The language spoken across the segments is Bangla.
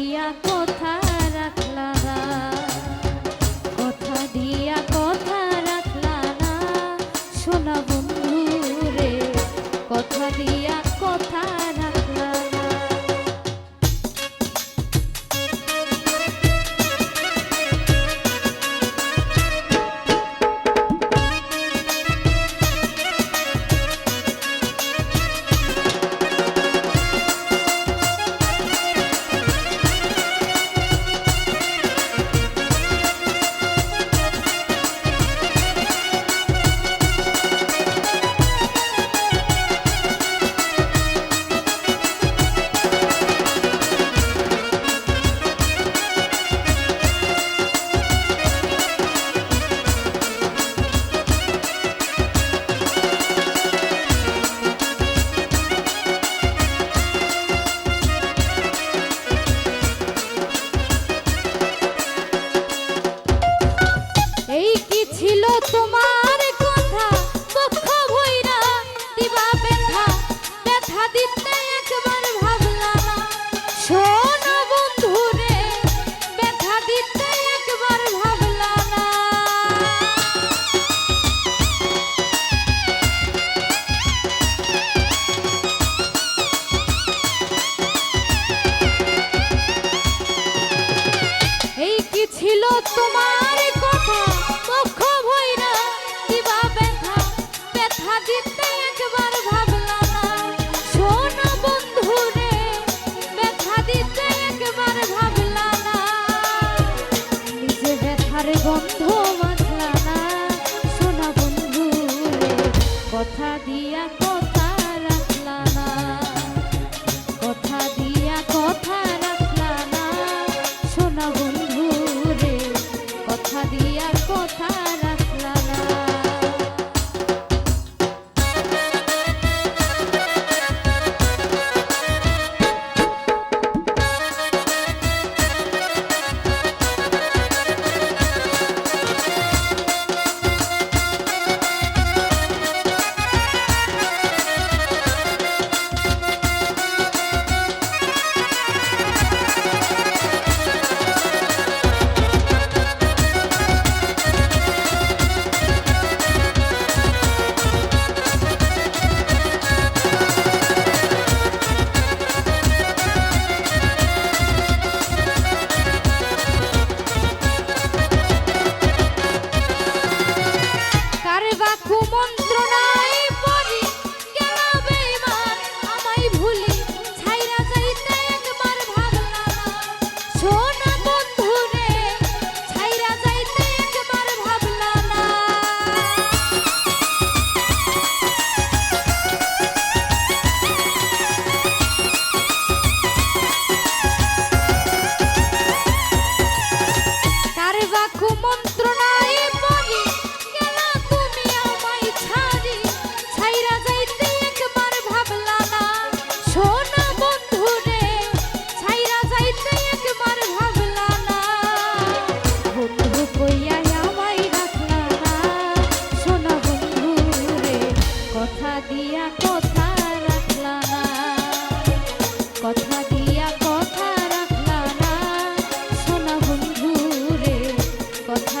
পাইয়া কোথায় ছিল তোমার কথা পক্ষ ভৈরা দিবা ব্যথা ব্যথা দিতে একবার ভাবলা না। শোনা বন্ধু রে ব্যথা দিতে একবার ভাবলা না। ব্যথার কথা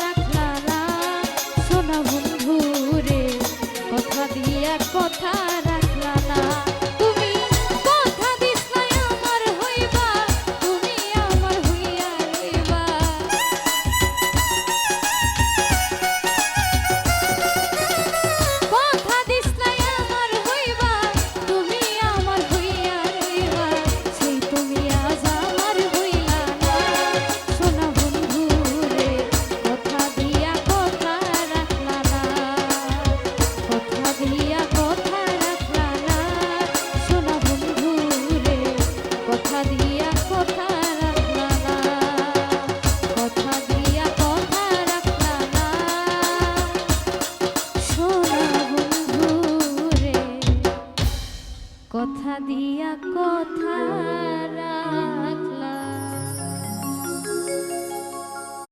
দিয়া কথা